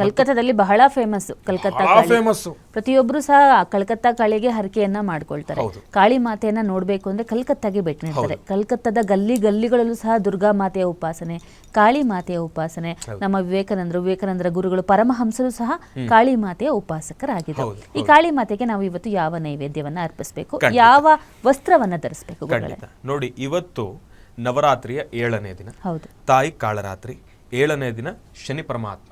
ಕಲ್ಕತ್ತಾದಲ್ಲಿ ಬಹಳ famous Calcutta famous ಪ್ರತಿಯೊಬ್ರು ಸಹ ಕಲ್ಕತ್ತಾ ಕಾಳಿಗೆ ಹರಕೆಯನ್ನ ಮಾಡ್ಕೊಳ್ತಾರೆ. ಕಾಳಿ ಮಾತೆಯನ್ನ ನೋಡ್ಬೇಕು ಅಂದ್ರೆ ಕಲ್ಕತ್ತಾಗೆ ಭೇಟಿ ನೀಡ್ತಾರೆ. ಕಲ್ಕತ್ತಾದ ಗಲ್ಲಿ ಗಲ್ಲಿಗಳಲ್ಲೂ ಸಹ ದುರ್ಗಾ ಮಾತೆಯ ಉಪಾಸನೆ ಕಾಳಿ ಮಾತೆಯ ಉಪಾಸನೆ ನಮ್ಮ ವಿವೇಕಾನಂದರು ವಿವೇಕಾನಂದರ ಗುರುಗಳು ಪರಮಹಂಸರು ಸಹ ಕಾಳಿ ಮಾತೆಯ ಉಪಾಸಕರಾಗಿದ್ದರು ಈ ಕಾಳಿ ಮಾತೆಗೆ ನಾವು ಇವತ್ತು ಯಾವ ನೈವೇದ್ಯವನ್ನ ಅರ್ಪಿಸಬೇಕು? ಯಾವ ವಸ್ತ್ರವನ್ನ ಧರಿಸಬೇಕು ನೋಡಿ ಇವತ್ತು ನವರಾತ್ರಿಯ ಏಳನೇ ದಿನ. ಹೌದು. ತಾಯಿ ಕಾಳರಾತ್ರಿ. ಏಳನೇ ದಿನ ಶನಿ ಪರಮಾತ್ಮ.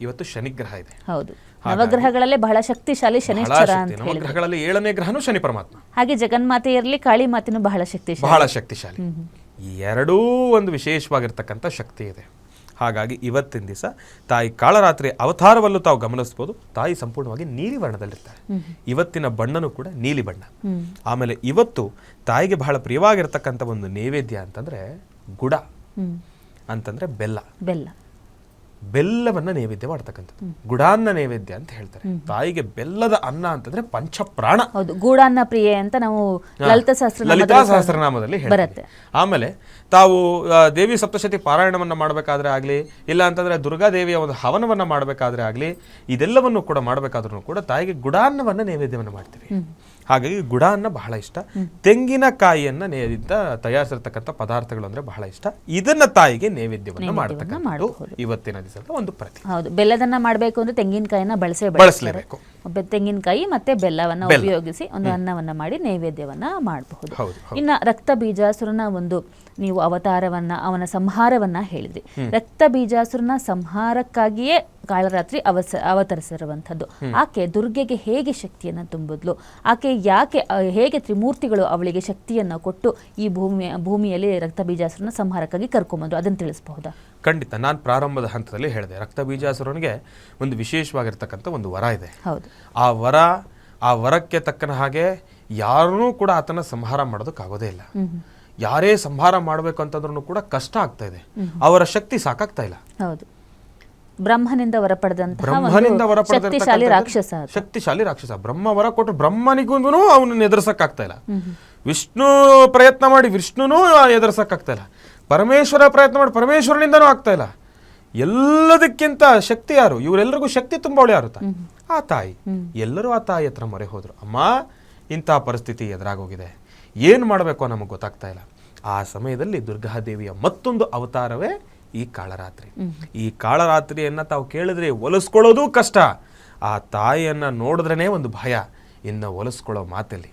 ಇವತ್ತು ಶನಿಗ್ರಹ ಇದೆ. ಹೌದು. ನವಗ್ರಹಗಳಲ್ಲೇ ಬಹಳ ಶಕ್ತಿಶಾಲಿ ಶನಿಶ್ಚರ ಅಂತ ನವಗ್ರಹಗಳಲ್ಲಿ ಏಳನೇ ಗ್ರಹನು ಶನಿ ಪರಮಾತ್ಮ. ಹಾಗೆ ಜಗನ್ಮಾತೆ ಇರಲಿ ಕಾಳಿ ಮಾತೆನೂ ಬಹಳ ಶಕ್ತಿಶಾಲಿ. ಬಹಳ ಶಕ್ತಿಶಾಲಿ. ಈ ಎರಡೂ ಒಂದು ವಿಶೇಷವಾಗಿರ್ತಕ್ಕಂಥ ಶಕ್ತಿ ಇದೆ. ಹಾಗಾಗಿ ಇವತ್ತಿನ ದಿವಸ ತಾಯಿ ಕಾಳರಾತ್ರಿ ಅವತಾರವಲ್ಲೂ ತಾವು ಗಮನಿಸ್ಬೋದು. ತಾಯಿ ಸಂಪೂರ್ಣವಾಗಿ ನೀಲಿ ವರ್ಣದಲ್ಲಿರ್ತಾರೆ. ಇವತ್ತಿನ ಬಣ್ಣನೂ ಕೂಡ ನೀಲಿ ಬಣ್ಣ. ಆಮೇಲೆ ಇವತ್ತು ತಾಯಿಗೆ ಬಹಳ ಪ್ರಿಯವಾಗಿರ್ತಕ್ಕಂಥ ಒಂದು ನೈವೇದ್ಯ ಅಂತಂದ್ರೆ ಗುಡ. ಅಂತಂದ್ರೆ ಬೆಲ್ಲ. ಬೆಲ್ಲ. ಬೆಲ್ಲವನ್ನ ನೈವೇದ್ಯ ಮಾಡ್ತಕ್ಕಂಥದ್ದು. ಗುಡಾನ್ನ ನೈವೇದ್ಯ ಅಂತ ಹೇಳ್ತಾರೆ. ತಾಯಿಗೆ ಬೆಲ್ಲದ ಅನ್ನ ಅಂತಂದ್ರೆ ಪಂಚಪ್ರಾಣ. ಹೌದು ಗೂಡಾನ್ನ ಪ್ರಿಯೆ ಅಂತ ನಾವು ಲಲಿತ ಸಹಸ್ರ ಲಲಿತಾ ಸಹಸ್ರನಾಮದಲ್ಲಿ ಬರುತ್ತೆ. ಆಮೇಲೆ ತಾವು ದೇವಿ ಸಪ್ತಶತಿ ಪಾರಾಯಣವನ್ನ ಮಾಡಬೇಕಾದ್ರೆ ಆಗ್ಲಿ ಇಲ್ಲ ಅಂತಂದ್ರೆ ದುರ್ಗಾದೇವಿಯ ಒಂದು ಹವನವನ್ನ ಮಾಡಬೇಕಾದ್ರೆ ಆಗ್ಲಿ ಇದೆಲ್ಲವನ್ನು ಕೂಡ ಮಾಡಬೇಕಾದ್ರೂ ಕೂಡ ತಾಯಿಗೆ ಗುಡಾನ್ನವನ್ನ ನೈವೇದ್ಯವನ್ನ ಮಾಡ್ತೀವಿ. ಹಾಗಾಗಿ ಗುಡ ಅನ್ನ ಬಹಳ ಇಷ್ಟ. ತೆಂಗಿನಕಾಯಿಯನ್ನ ನೇದಿದ್ದ ತಯಾರಿಸಿರ್ತಕ್ಕಂಥ ಪದಾರ್ಥಗಳು ಅಂದ್ರೆ ಬಹಳ ಇಷ್ಟ. ಇದನ್ನ ತಾಯಿಗೆ ನೈವೇದ್ಯವನ್ನ ಮಾಡ್ತಕ್ಕಂಥ ಇವತ್ತಿನ ದಿವಸದ ಒಂದು ಪ್ರತಿ. ಹೌದು. ಬೆಲ್ಲದನ್ನ ಮಾಡಬೇಕು ಅಂದ್ರೆ ತೆಂಗಿನಕಾಯಿನ ಬಳಸೇ ಬಳಸಲೇಬೇಕು. ತೆಂಗಿನಕಾಯಿ ಮತ್ತೆ ಬೆಲ್ಲವನ್ನ ಉಪಯೋಗಿಸಿ ಒಂದು ಅನ್ನವನ್ನ ಮಾಡಿ ನೈವೇದ್ಯವನ್ನ ಮಾಡಬಹುದು. ಹೌದು ಇನ್ನ ರಕ್ತ ಬೀಜಾಸುರನ ಒಂದು ನೀವು ಅವತಾರವನ್ನ ಅವನ ಸಂಹಾರವನ್ನ ಹೇಳಿದ್ರಿ. ರಕ್ತ ಬೀಜಾಸುರನ ಸಂಹಾರಕ್ಕಾಗಿಯೇ ಕಾಳರಾತ್ರಿ ಅವಸ ಅವತರಿಸಿರುವಂಥದ್ದು. ಆಕೆ ದುರ್ಗೆಗೆ ಹೇಗೆ ಶಕ್ತಿಯನ್ನ ತುಂಬಿದ್ಲು? ಆಕೆ ಯಾಕೆ ಹೇಗೆ ತ್ರಿಮೂರ್ತಿಗಳು ಅವಳಿಗೆ ಶಕ್ತಿಯನ್ನ ಕೊಟ್ಟು ಈ ಭೂಮಿ ಭೂಮಿಯಲ್ಲಿ ರಕ್ತ ಬೀಜಾಸುರನ ಸಂಹಾರಕ್ಕಾಗಿ ಕರ್ಕೊಂಬಂದ್ರು? ಅದನ್ನ ತಿಳಿಸಬಹುದಾ? ಖಂಡಿತ ನಾನು ಪ್ರಾರಂಭದ ಹಂತದಲ್ಲಿ ಹೇಳಿದೆ ರಕ್ತ ಬೀಜಾಸುರನಿಗೆ ಒಂದು ವಿಶೇಷವಾಗಿರ್ತಕ್ಕಂಥ ಒಂದು ವರ ಇದೆ. ಆ ವರ ಆ ವರಕ್ಕೆ ತಕ್ಕನ ಹಾಗೆ ಯಾರೂ ಕೂಡ ಆತನ ಸಂಹಾರ ಮಾಡೋದಕ್ಕಾಗೋದೇ ಇಲ್ಲ. ಯಾರೇ ಸಂಹಾರ ಮಾಡಬೇಕು ಅಂತಂದ್ರೂ ಕೂಡ ಕಷ್ಟ ಆಗ್ತಾ ಇದೆ. ಅವರ ಶಕ್ತಿ ಸಾಕಾಗ್ತಾ ಇಲ್ಲ. ಹೌದು. ಬ್ರಹ್ಮನಿಂದ ವರ ಪಡೆದಂತ ಬ್ರಹ್ಮನಿಂದ ವರ ಪಡೆದ ಶಕ್ತಿಶಾಲಿ ರಾಕ್ಷಸ. ಶಕ್ತಿಶಾಲಿ ರಾಕ್ಷಸ. ಬ್ರಹ್ಮ ವರ ಕೊಟ್ಟು ಬ್ರಹ್ಮನಿಗೂ ಅವನನ್ನು ಎದುರಿಸಕ್ಕಾಗ್ತಾ ಇಲ್ಲ. ವಿಷ್ಣು ಪ್ರಯತ್ನ ಮಾಡಿ ವಿಷ್ಣುನೂ ಎದುರಿಸಕ್ಕಾಗ್ತಾ ಇಲ್ಲ. ಪರಮೇಶ್ವರ ಪ್ರಯತ್ನ ಮಾಡಿ ಪರಮೇಶ್ವರನಿಂದನೂ ಆಗ್ತಾ ಇಲ್ಲ. ಎಲ್ಲದಕ್ಕಿಂತ ಶಕ್ತಿ ಯಾರು? ಇವರೆಲ್ಲರಿಗೂ ಶಕ್ತಿ ತುಂಬವಳು ಯಾರು ತಾ- ಆ ತಾಯಿ. ಎಲ್ಲರೂ ಆ ತಾಯಿ ಹತ್ರ ಮೊರೆ ಹೋದರು. ಅಮ್ಮ ಇಂಥ ಪರಿಸ್ಥಿತಿ ಎದುರಾಗೋಗಿದೆ. ಏನು ಮಾಡಬೇಕು ನಮಗೆ ಗೊತ್ತಾಗ್ತಾ ಇಲ್ಲ. ಆ ಸಮಯದಲ್ಲಿ ದುರ್ಗಾದೇವಿಯ ಮತ್ತೊಂದು ಅವತಾರವೇ ಈ ಕಾಳರಾತ್ರಿ. ಈ ಕಾಳರಾತ್ರಿಯನ್ನ ತಾವು ಕೇಳಿದ್ರೆ ಒಲಿಸ್ಕೊಳ್ಳೋದು ಕಷ್ಟ. ಆ ತಾಯಿಯನ್ನ ನೋಡಿದ್ರೇ ಒಂದು ಭಯ. ಇನ್ನು ಒಲಿಸ್ಕೊಳ್ಳೋ ಮಾತಲ್ಲಿ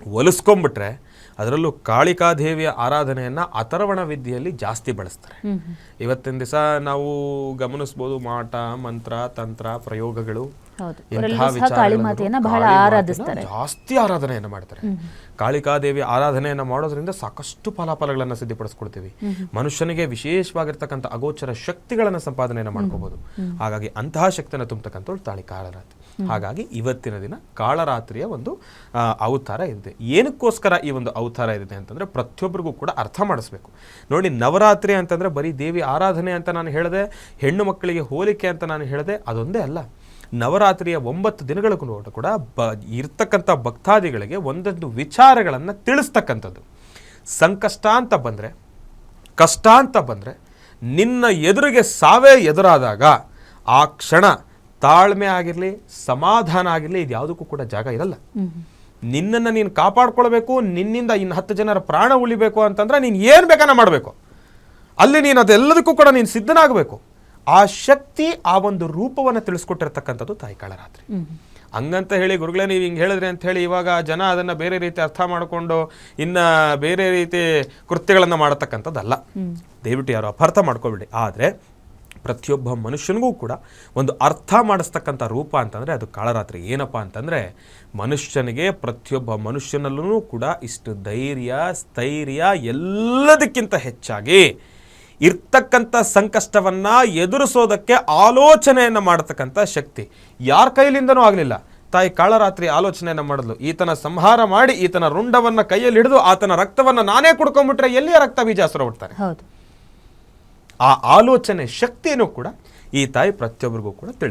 ಒಲಿಸ್ಕೊಂಡ್ಬಿಟ್ರೆ ಅದರಲ್ಲೂ ಕಾಳಿಕಾದೇವಿಯ ಆರಾಧನೆಯನ್ನ ಅಥರ್ವಣ ವಿದ್ಯೆಯಲ್ಲಿ ಜಾಸ್ತಿ ಬಳಸ್ತಾರೆ. ಇವತ್ತಿನ ದಿವಸ ನಾವು ಗಮನಿಸ್ಬೋದು ಮಾಟ ಮಂತ್ರ ತಂತ್ರ ಪ್ರಯೋಗಗಳು ಜಾಸ್ತಿ ಆರಾಧನೆಯನ್ನು ಮಾಡ್ತಾರೆ. ಕಾಳಿಕಾದೇವಿ ಆರಾಧನೆಯನ್ನ ಮಾಡೋದ್ರಿಂದ ಸಾಕಷ್ಟು ಫಲಾಫಲಗಳನ್ನು ಸಿದ್ಧಪಡಿಸ್ಕೊಳ್ತೀವಿ ಮನುಷ್ಯನಿಗೆ ವಿಶೇಷವಾಗಿರ್ತಕ್ಕಂಥ ಅಗೋಚರ ಶಕ್ತಿಗಳನ್ನ ಸಂಪಾದನೆಯನ್ನು ಮಾಡ್ಕೋಬಹುದು ಹಾಗಾಗಿ ಅಂತಹ ಶಕ್ತಿಯನ್ನು ತುಂಬತಕ್ಕಂಥವ್ರು ತಾಳಿ ಕಾಳರಾತ್ರಿ ಹಾಗಾಗಿ ಇವತ್ತಿನ ದಿನ ಕಾಳರಾತ್ರಿಯ ಒಂದು ಅವತಾರ ಇದೆ. ಏನಕ್ಕೋಸ್ಕರ ಈ ಒಂದು ಅವತಾರ ಇದೆ ಅಂತಂದರೆ ಪ್ರತಿಯೊಬ್ಬರಿಗೂ ಕೂಡ ಅರ್ಥ ಮಾಡಿಸ್ಬೇಕು. ನೋಡಿ, ನವರಾತ್ರಿ ಅಂತಂದ್ರೆ ಬರೀ ದೇವಿ ಆರಾಧನೆ ಅಂತ ನಾನು ಹೇಳಿದೆ, ಹೆಣ್ಣು ಮಕ್ಕಳಿಗೆ ಹೋಲಿಕೆ ಅಂತ ನಾನು ಹೇಳಿದೆ, ಅದೊಂದೇ ಅಲ್ಲ. ನವರಾತ್ರಿಯ ಒಂಬತ್ತು ದಿನಗಳಿಗೂ ಕೂಡ ಬ, ಇರ್ತಕ್ಕಂಥ ಭಕ್ತಾದಿಗಳಿಗೆ ಒಂದೊಂದು ವಿಚಾರಗಳನ್ನು ತಿಳಿಸ್ತಕ್ಕಂಥದ್ದು. ಸಂಕಷ್ಟ ಅಂತ ಬಂದರೆ, ಕಷ್ಟ ಅಂತ ಬಂದರೆ, ನಿನ್ನ ಎದುರಿಗೆ ಸಾವೇ ಎದುರಾದಾಗ ಆ ಕ್ಷಣ ತಾಳ್ಮೆ ಆಗಿರಲಿ, ಸಮಾಧಾನ ಆಗಿರಲಿ ಇದು ಯಾವುದಕ್ಕೂ ಕೂಡ ಜಾಗ ಇರಲ್ಲ. ನಿನ್ನನ್ನು ನೀನು ಕಾಪಾಡ್ಕೊಳ್ಬೇಕು ನಿನ್ನಿಂದ ಇನ್ನು ಹತ್ತು ಜನರ ಪ್ರಾಣ ಉಳಿಬೇಕು ಅಂತಂದ್ರೆ ನೀನು ಏನು ಬೇಕಾನ ಮಾಡಬೇಕು. ಅಲ್ಲಿ ನೀನು ಅದೆಲ್ಲದಕ್ಕೂ ಕೂಡ ನೀನು ಸಿದ್ಧನಾಗಬೇಕು. ಆ ಶಕ್ತಿ ಆ ಒಂದು ರೂಪವನ್ನು ತಿಳಿಸ್ಕೊಟ್ಟಿರ್ತಕ್ಕಂಥದ್ದು ತಾಯಿ ಕಾಳರಾತ್ರಿ. ಹಂಗಂತ ಹೇಳಿ ಗುರುಗಳೇ ನೀವು ಹಿಂಗೆ ಹೇಳಿದ್ರಿ ಅಂತ ಹೇಳಿ ಇವಾಗ ಜನ ಅದನ್ನು ಬೇರೆ ರೀತಿ ಅರ್ಥ ಮಾಡಿಕೊಂಡು ಇನ್ನು ಬೇರೆ ರೀತಿ ಕೃತ್ಯಗಳನ್ನು ಮಾಡತಕ್ಕಂಥದ್ದಲ್ಲ. ದಯವಿಟ್ಟು ಯಾರು ಅಪಾರ್ಥ ಮಾಡ್ಕೊಬೇಡಿ. ಆದರೆ ಪ್ರತಿಯೊಬ್ಬ ಮನುಷ್ಯನಿಗೂ ಕೂಡ ಒಂದು ಅರ್ಥ ಮಾಡಿಸ್ತಕ್ಕಂಥ ರೂಪ ಅಂತಂದರೆ ಅದು ಕಾಳರಾತ್ರಿ. ಏನಪ್ಪ ಅಂತಂದರೆ ಮನುಷ್ಯನಿಗೆ ಪ್ರತಿಯೊಬ್ಬ ಮನುಷ್ಯನಲ್ಲೂ ಕೂಡ ಇಷ್ಟು ಧೈರ್ಯ, ಸ್ಥೈರ್ಯ ಎಲ್ಲದಕ್ಕಿಂತ ಹೆಚ್ಚಾಗಿ ಇರ್ತಕ್ಕಂಥ ಸಂಕಷ್ಟವನ್ನು ಎದುರಿಸೋದಕ್ಕೆ ಆಲೋಚನೆಯನ್ನು ಮಾಡತಕ್ಕಂಥ ಶಕ್ತಿ. ಯಾರ ಕೈಲಿಂದನೂ ಆಗಲಿಲ್ಲ. ತಾಯಿ ಕಾಳರಾತ್ರಿ ಆಲೋಚನೆಯನ್ನು ಮಾಡಿದ್ಲು. ಈತನ ಸಂಹಾರ ಮಾಡಿ, ಈತನ ರುಂಡವನ್ನು ಕೈಯಲ್ಲಿ ಹಿಡಿದು ಆತನ ರಕ್ತವನ್ನು ನಾನೇ ಕುಡ್ಕೊಂಡ್ಬಿಟ್ರೆ ಎಲ್ಲಿಯ ರಕ್ತ ಬೀಜ ಬಿಡ್ತಾರೆ ಹೌದು. ಆ ಆಲೋಚನೆ ಶಕ್ತಿಯನ್ನು ಕೂಡ ಈ ತಾಯಿ ಪ್ರತಿಯೊಬ್ಬರಿಗೂ ಕೂಡ ತಿಳಿಸ್ತಾರೆ